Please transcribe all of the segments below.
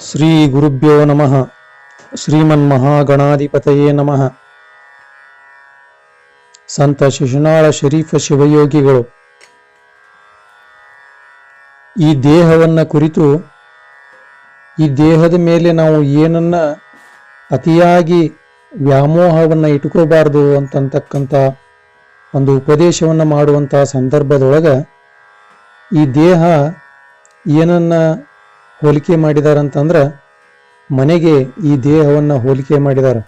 ಶ್ರೀ ಗುರುಭ್ಯೋ ನಮಃ ಶ್ರೀಮನ್ ಮಹಾಗಣಾಧಿಪತಯೇ ನಮಃ ಸಂತ ಶಿಶುನಾಳ ಶರೀಫ ಶಿವಯೋಗಿಗಳು ಈ ದೇಹವನ್ನ ಕುರಿತು, ಈ ದೇಹದ ಮೇಲೆ ನಾವು ಏನನ್ನ ಅತಿಯಾಗಿ ವ್ಯಾಮೋಹವನ್ನು ಇಟ್ಕೋಬಾರ್ದು ಅಂತಕ್ಕಂಥ ಒಂದು ಉಪದೇಶವನ್ನು ಮಾಡುವಂಥ ಸಂದರ್ಭದೊಳಗೆ ಈ ದೇಹ ಏನನ್ನ ಹೋಲಿಕೆ ಮಾಡಿದಾರಂತಂದ್ರೆ ಮನೆಗೆ ಈ ದೇಹವನ್ನು ಹೋಲಿಕೆ ಮಾಡಿದ್ದಾರೆ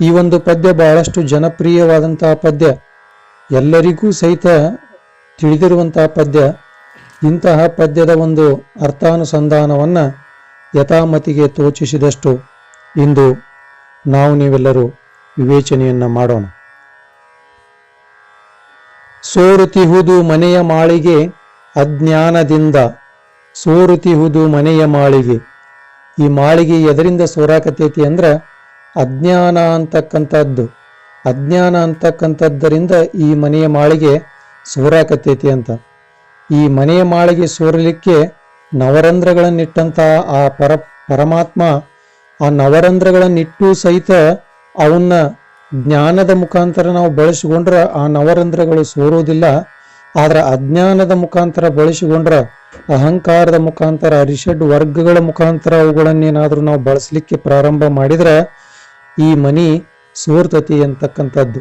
ಈ ಒಂದು ಪದ್ಯ ಬಹಳಷ್ಟು ಜನಪ್ರಿಯವಾದಂತಹ ಪದ್ಯ, ಎಲ್ಲರಿಗೂ ಸಹಿತ ತಿಳಿದಿರುವಂತಹ ಪದ್ಯ, ಇಂತಹ ಪದ್ಯದ ಒಂದು ಅರ್ಥಾನುಸಂಧಾನವನ್ನು ಯಥಾಮತಿಗೆ ತೋಚಿಸಿದಷ್ಟು ಇಂದು ನಾವು ನೀವೆಲ್ಲರೂ ವಿವೇಚನೆಯನ್ನು ಮಾಡೋಣ. ಸೋರುತಿಹುದು ಮನೆಯ ಮಾಳಿಗೆ ಅಜ್ಞಾನದಿಂದ ಸೋರುತಿಹುದು ಮನೆಯ ಮಾಳಿಗೆ. ಈ ಮಾಳಿಗೆ ಎದರಿಂದ ಸೋರಾಕತೈತಿ ಅಂದ್ರೆ ಅಜ್ಞಾನ ಅಂತಕ್ಕಂಥದ್ದು. ಅಜ್ಞಾನ ಅಂತಕ್ಕಂಥದ್ದರಿಂದ ಈ ಮನೆಯ ಮಾಳಿಗೆ ಸೋರಾಕತೈತಿ ಅಂತ. ಈ ಮನೆಯ ಮಾಳಿಗೆ ಸೋರಲಿಕ್ಕೆ ನವರಂಧ್ರಗಳನ್ನಿಟ್ಟಂತಹ ಆ ಪರ, ಪರಮಾತ್ಮ ಆ ನವರಂಧ್ರಗಳನ್ನಿಟ್ಟು ಸಹಿತ ಅವನ್ನ ಜ್ಞಾನದ ಮುಖಾಂತರ ನಾವು ಬಳಸಿಕೊಂಡ್ರೆ ಆ ನವರಂಧ್ರಗಳು ಸೋರೋದಿಲ್ಲ. ಆದರೆ ಅಜ್ಞಾನದ ಮುಖಾಂತರ ಬಳಸಿಕೊಂಡ್ರೆ ಅಹಂಕಾರದ ಮುಖಾಂತರ, ಅರಿಷಡ್ ವರ್ಗಗಳ ಮುಖಾಂತರ ಅವುಗಳನ್ನೇನಾದ್ರೂ ನಾವು ಬಳಸಲಿಕ್ಕೆ ಪ್ರಾರಂಭ ಮಾಡಿದ್ರೆ ಈ ಮನಿ ಸೋರ್ತತಿ ಅಂತಕ್ಕಂಥದ್ದು.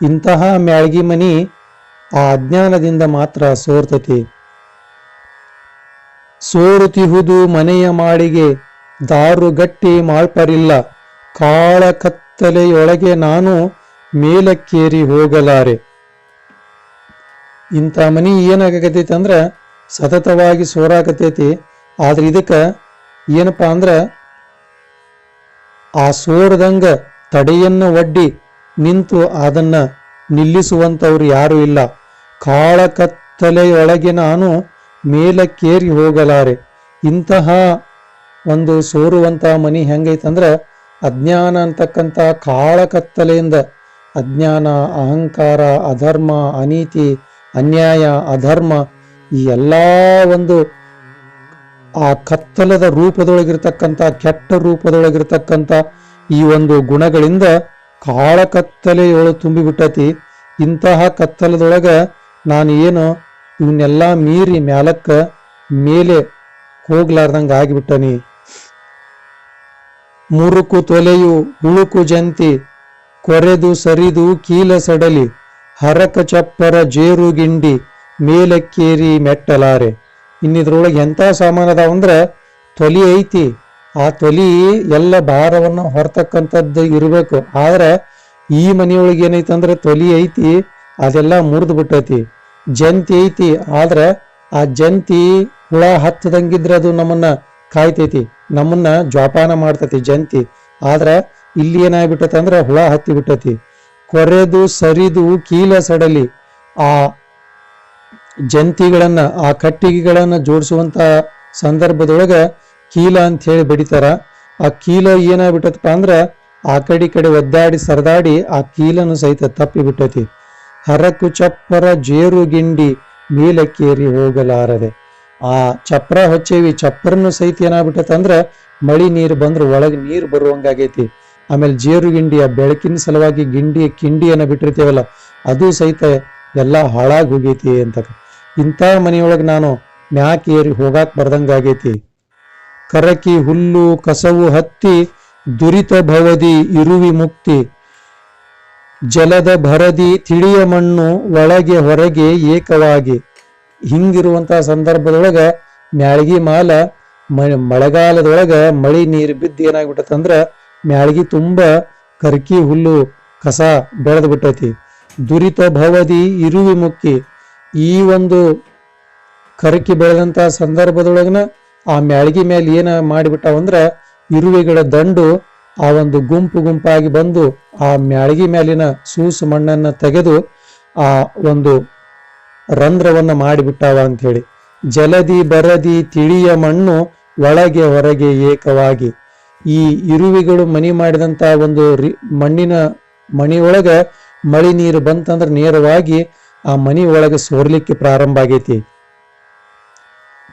ಇಂತಹ ಮ್ಯಾಳ್ಗಿ ಮನಿ ಆ ಅಜ್ಞಾನದಿಂದ ಮಾತ್ರ ಸೋರ್ತತಿ ಸೋರುತಿಹುದು ಮನೆಯ ಮಾಳಿಗೆ ದಾರುಗಟ್ಟಿ ಮಾಳ್ಪರಿಲ್ಲ. ಕಾಳ ಕತ್ತಲೆಯೊಳಗೆ ನಾನು ಮೇಲಕ್ಕೇರಿ ಹೋಗಲಾರೆ. ಇಂಥ ಮನಿ ಏನಾಗತೈತೆ ಅಂದ್ರ ಸತತವಾಗಿ ಸೋರಾಕತೈತಿ. ಆದ್ರೆ ಇದಕ್ಕೆ ಏನಪ್ಪಾ ಅಂದ್ರೆ ಆ ಸೋರದಂಗ ತಡೆಯನ್ನು ಒಡ್ಡಿ ನಿಂತು ಅದನ್ನ ನಿಲ್ಲಿಸುವಂಥವ್ರು ಯಾರು ಇಲ್ಲ. ಕಾಳ ಕತ್ತಲೆಯೊಳಗೆ ನಾನು ಮೇಲಕ್ಕೇರಿ ಹೋಗಲಾರೆ. ಇಂತಹ ಒಂದು ಸೋರುವಂತಹ ಮನಿ ಹೆಂಗೈತಂದ್ರ ಅಜ್ಞಾನ ಅಂತಕ್ಕಂಥ ಕಾಳ ಕತ್ತಲೆಯಿಂದ ಅಜ್ಞಾನ, ಅಹಂಕಾರ, ಅಧರ್ಮ, ಅನೀತಿ, ಅನ್ಯಾಯ, ಅಧರ್ಮ ಈ ಎಲ್ಲ ಒಂದು ಆ ಕತ್ತಲದ ರೂಪದೊಳಗಿರ್ತಕ್ಕಂಥ, ಕೆಟ್ಟ ರೂಪದೊಳಗಿರ್ತಕ್ಕಂಥ ಈ ಒಂದು ಗುಣಗಳಿಂದ ಕಾಳ ಕತ್ತಲೆಯೊಳು ತುಂಬಿಬಿಟ್ಟತಿ. ಇಂತಹ ಕತ್ತಲದೊಳಗ ನಾನು ಏನು ಇವನ್ನೆಲ್ಲ ಮೀರಿ ಮ್ಯಾಲಕ್ಕ ಮೇಲೆ ಹೋಗ್ಲಾರ್ದಂಗ ಆಗಿಬಿಟ್ಟನಿ. ಮುರುಕು ತೊಲೆಯು ಉಳುಕು ಜಂತಿ, ಕೊರೆದು ಸರಿದು ಕೀಲ ಸಡಲಿ, ಹರಕ ಚಪ್ಪರ ಜೇರು ಗಿಂಡಿ ಮೇಲಕ್ಕೇರಿ ಮೆಟ್ಟಲಾರೆ. ಇನ್ನಿದ್ರೊಳಗೆ ಎಂಥ ಸಾಮಾನು ಅದಾವ ಅಂದ್ರೆ ತೊಲಿ ಐತಿ. ಆ ತೊಲಿ ಎಲ್ಲ ಭಾರವನ್ನು ಹೊರತಕ್ಕಂಥದ್ದು ಇರಬೇಕು. ಆದರೆ ಈ ಮನೆಯೊಳಗೆ ಏನೈತೆ ಅಂದ್ರೆ ತೊಲಿ ಐತಿ, ಅದೆಲ್ಲ ಮುರಿದು ಬಿಟ್ಟೈತಿ. ಜಂತಿ ಐತಿ, ಆದ್ರೆ ಆ ಜಂತಿ ಹುಳ ಹತ್ತದಂಗಿದ್ರೆ ಅದು ನಮ್ಮನ್ನ ಕಾಯ್ತೈತಿ. ನಮ್ಮನ್ನ ಜೋಪಾನ ಮಾಡ್ತೈತಿ ಜಂತಿ. ಆದ್ರೆ ಇಲ್ಲಿ ಏನಾಗ್ಬಿಟ್ಟತಿ ಅಂದ್ರೆ ಹುಳ ಹತ್ತಿ ಬಿಟ್ಟತಿ. ಕೊರೆದು, ಸರಿದು, ಕೀಲ ಸಡಲಿ. ಆ ಜಂತಿಗಳನ್ನ, ಆ ಕಟ್ಟಿಗೆಗಳನ್ನು ಜೋಡಿಸುವಂತ ಸಂದರ್ಭದೊಳಗೆ ಕೀಲ ಅಂತ ಹೇಳಿ ಬಡಿತಾರ. ಆ ಕೀಲ ಏನಾಗ್ಬಿಟ್ಟತಪ್ಪ ಅಂದ್ರೆ ಆ ಕಡೆ ಕಡೆ ಒದ್ದಾಡಿ ಸರದಾಡಿ ಆ ಕೀಲನ್ನು ಸಹಿತ ತಪ್ಪಿ ಬಿಟ್ಟತಿ. ಹರಕು ಚಪ್ಪರ ಜೇರು ಗಿಂಡಿ ಮೇಲಕ್ಕೇರಿ ಹೋಗಲಾರದೆ. ಆ ಚಪ್ರ ಹೊಚ್ಚೇವಿ ಚಪ್ಪರನ್ನು ಸಹಿತ ಏನಾಗ್ಬಿಟ್ಟತ ಅಂದ್ರೆ ಮಳಿ ನೀರು ಬಂದ್ರೆ ಒಳಗೆ ನೀರು ಬರುವಂಗಾಗೈತಿ. ಆಮೇಲೆ ಜೇರು ಗಿಂಡಿ, ಆ ಬೆಳಕಿನ ಸಲುವಾಗಿ ಗಿಂಡಿ, ಕಿಂಡಿಯನ್ನು ಬಿಟ್ಟಿರ್ತೇವಲ್ಲ, ಅದು ಸಹಿತ ಎಲ್ಲ ಹಾಳಾಗಿ ಹೋಗೈತಿ ಅಂತ. ಇಂಥ ಮನೆಯೊಳಗೆ ನಾನು ಮ್ಯಾಕ್ ಏರಿ ಹೋಗಾಕ್ ಬರ್ದಂಗಾಗೈತಿ ಕರಕಿ, ಹುಲ್ಲು, ಕಸವು ಹತ್ತಿ, ದುರಿತ ಭವದಿ, ಇರುವಿ ಮುಕ್ತಿ, ಜಲದ ಭರದಿ, ತಿಳಿಯ ಮಣ್ಣು ಒಳಗೆ ಹೊರಗೆ ಏಕವಾಗಿ. ಹಿಂಗಿರುವಂತಹ ಸಂದರ್ಭದೊಳಗ ಮ್ಯಾಳ್ಗಿ ಮಾಲ ಮಳೆಗಾಲದೊಳಗೆ ಮಳಿ ನೀರು ಬಿದ್ದು ಏನಾಗ್ಬಿಟ್ಟತಂದ್ರ ಮ್ಯಾಳ್ಗಿ ತುಂಬ ಕರ್ಕಿ, ಹುಲ್ಲು, ಕಸ ಬೆಳೆದು ಬಿಟ್ಟೈತಿ. ದುರಿತ ಭವದಿ, ಇರುವಿ ಮುಕ್ಕಿ ಈ ಒಂದು ಕರಕಿ ಬೆಳೆದಂತ ಸಂದರ್ಭದೊಳಗನ ಆ ಮ್ಯಾಳ್ಗಿ ಮೇಲೆ ಏನ ಮಾಡಿಬಿಟ್ಟಾವಂದ್ರೆ ಇರುವೆಗಳ ದಂಡು ಆ ಒಂದು ಗುಂಪು ಗುಂಪಾಗಿ ಬಂದು ಆ ಮ್ಯಾಳ್ಗಿ ಮೇಲಿನ ಸೂಸು ಮಣ್ಣನ್ನ ತೆಗೆದು ಆ ಒಂದು ರಂಧ್ರವನ್ನ ಮಾಡಿಬಿಟ್ಟಾವ ಅಂತ ಹೇಳಿ ಜಲದಿ ಬರದಿ ತಿಳಿಯ ಮಣ್ಣು ಒಳಗೆ ಹೊರಗೆ ಏಕವಾಗಿ. ಈ ಇರುವೆಗಳು ಮನಿ ಮಾಡಿದಂತ ಒಂದು ಮಣ್ಣಿನ ಮಣಿಯೊಳಗ ಮಳಿ ನೀರು ಬಂತಂದ್ರೆ ನೇರವಾಗಿ ಆ ಮನಿ ಒಳಗೆ ಸೋರ್ಲಿಕ್ಕೆ ಪ್ರಾರಂಭ ಆಗೈತಿ.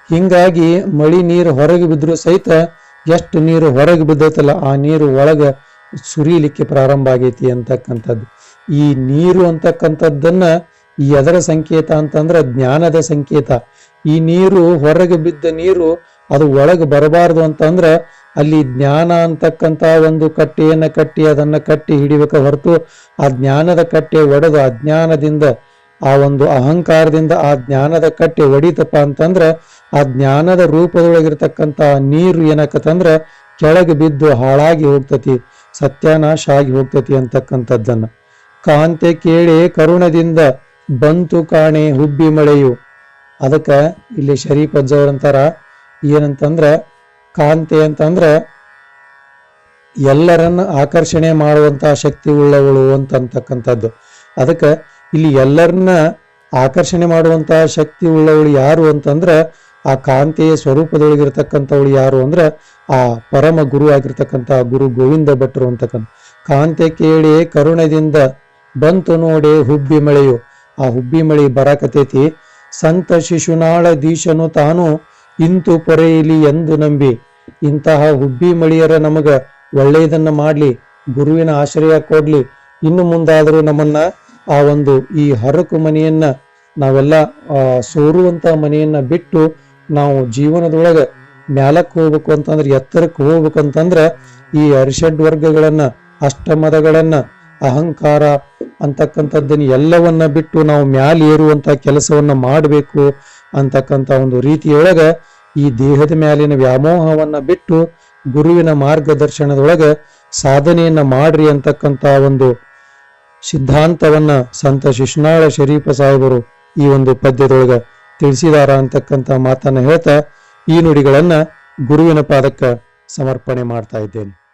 ಹಿಂಗಾಗಿ ಮಳಿ ನೀರು ಹೊರಗೆ ಬಿದ್ರು ಸಹಿತ ಎಷ್ಟು ನೀರು ಹೊರಗೆ ಬಿದ್ದೈತಲ್ಲ, ಆ ನೀರು ಒಳಗ ಸುರಿಲಿಕ್ಕೆ ಪ್ರಾರಂಭ ಆಗೈತಿ ಅಂತಕ್ಕಂಥದ್ದು. ಈ ನೀರು ಅಂತಕ್ಕಂಥದ್ದನ್ನ ಈ ಅದರ ಸಂಕೇತ ಅಂತಂದ್ರೆ ಜ್ಞಾನದ ಸಂಕೇತ. ಈ ನೀರು ಹೊರಗೆ ಬಿದ್ದ ನೀರು ಅದು ಒಳಗೆ ಬರಬಾರದು ಅಂತಂದ್ರೆ ಅಲ್ಲಿ ಜ್ಞಾನ ಅಂತಕ್ಕಂಥ ಒಂದು ಕಟ್ಟೆಯನ್ನ ಕಟ್ಟಿ ಅದನ್ನ ಕಟ್ಟಿ ಹಿಡಿಬೇಕ ಹೊರತು ಆ ಜ್ಞಾನದ ಕಟ್ಟೆ ಒಡೆದು ಅಜ್ಞಾನದಿಂದ ಆ ಒಂದು ಅಹಂಕಾರದಿಂದ ಆ ಜ್ಞಾನದ ಕಟ್ಟೆ ಒಡಿತಪ್ಪ ಅಂತಂದ್ರೆ ಆ ಜ್ಞಾನದ ರೂಪದೊಳಗಿರ್ತಕ್ಕಂತ ನೀರು ಏನಕ್ಕಂತಂದ್ರೆ ಕೆಳಗೆ ಬಿದ್ದು ಹಾಳಾಗಿ ಹೋಗ್ತತಿ, ಸತ್ಯಾನಾಶ ಆಗಿ ಹೋಗ್ತತಿ ಅಂತಕ್ಕಂಥದ್ದನ್ನ. ಕಾಂತೆ ಕೇಳಿ ಕರುಣದಿಂದ ಬಂತು ಕಾಣೆ ಹುಬ್ಬಿ ಮಳೆಯು. ಅದಕ್ಕ ಇಲ್ಲಿ ಶರೀಫ್ ಅಜ್ಜವ್ರಂತಾರ ಏನಂತಂದ್ರ, ಕಾಂತೆ ಅಂತಂದ್ರ ಎಲ್ಲರನ್ನ ಆಕರ್ಷಣೆ ಮಾಡುವಂತಹ ಶಕ್ತಿ ಉಳ್ಳವಳು ಅಂತ ಅಂತಕ್ಕಂಥದ್ದು ಅದಕ್ಕೆ ಇಲ್ಲಿ ಎಲ್ಲರನ್ನ ಆಕರ್ಷಣೆ ಮಾಡುವಂತಹ ಶಕ್ತಿ ಉಳ್ಳವಳು ಯಾರು ಅಂತಂದ್ರೆ ಆ ಕಾಂತೆಯ ಸ್ವರೂಪದೊಳಗಿರ್ತಕ್ಕಂಥವಳು ಯಾರು ಅಂದ್ರೆ ಆ ಪರಮ ಗುರು ಆಗಿರ್ತಕ್ಕಂಥ ಗುರು ಗೋವಿಂದ ಭಟ್ರು ಅಂತಕ್ಕಂಥ. ಕಾಂತೆ ಕೇಳಿ ಕರುಣದಿಂದ ಬಂತು ನೋಡೆ ಹುಬ್ಬಿ ಮಳೆಯು. ಆ ಹುಬ್ಬಿ ಮಳಿ ಬರಾಕತೈತಿ. ಸಂತ ಶಿಶುನಾಳ ದೀಶನು ತಾನು ಇಂತು ಪೊರೆಯಲಿ ಎಂದು ನಂಬಿ. ಇಂತಹ ಹುಬ್ಬಿ ಮಳಿಯರ ನಮಗ ಒಳ್ಳೆಯದನ್ನ ಮಾಡ್ಲಿ, ಗುರುವಿನ ಆಶ್ರಯ ಕೊಡ್ಲಿ. ಇನ್ನು ಮುಂದಾದರೂ ನಮ್ಮನ್ನ ಆ ಒಂದು ಈ ಹರಕು ಮನೆಯನ್ನ ನಾವೆಲ್ಲ ಸೋರುವಂತ ಮನೆಯನ್ನ ಬಿಟ್ಟು ನಾವು ಜೀವನದೊಳಗೆ ಮ್ಯಾಲಕ್ಕೆ ಹೋಗ್ಬೇಕು ಅಂತಂದ್ರೆ, ಎತ್ತರಕ್ಕೆ ಹೋಗ್ಬೇಕು ಅಂತಂದ್ರೆ, ಈ ಅರಿಷಡ್ ವರ್ಗಗಳನ್ನ, ಅಷ್ಟಮದಗಳನ್ನ, ಅಹಂಕಾರ ಅಂತಕ್ಕಂಥದ್ದನ್ನ ಎಲ್ಲವನ್ನ ಬಿಟ್ಟು ನಾವು ಮ್ಯಾಲ ಏರುವಂತ ಕೆಲಸವನ್ನ ಮಾಡಬೇಕು ಅಂತಕ್ಕಂಥ ಒಂದು ರೀತಿಯೊಳಗ ಈ ದೇಹದ ಮ್ಯಾಲಿನ ವ್ಯಾಮೋಹವನ್ನ ಬಿಟ್ಟು ಗುರುವಿನ ಮಾರ್ಗದರ್ಶನದೊಳಗೆ ಸಾಧನೆಯನ್ನ ಮಾಡ್ರಿ ಅಂತಕ್ಕಂಥ ಒಂದು ಸಿದ್ಧಾಂತವನ್ನ ಸಂತ ಶಿಶುನಾಳ ಶರೀಫ ಸಾಹೇಬರು ಈ ಒಂದು ಪದ್ಯದೊಳಗ ತಿಳಿಸಿದಾರ ಅಂತಕ್ಕಂಥ ಮಾತನ್ನ ಹೇಳ್ತಾ ಈ ನುಡಿಗಳನ್ನ ಗುರುವಿನ ಪಾದಕ್ಕ ಸಮರ್ಪಣೆ ಮಾಡ್ತಾ ಇದ್ದೇನೆ.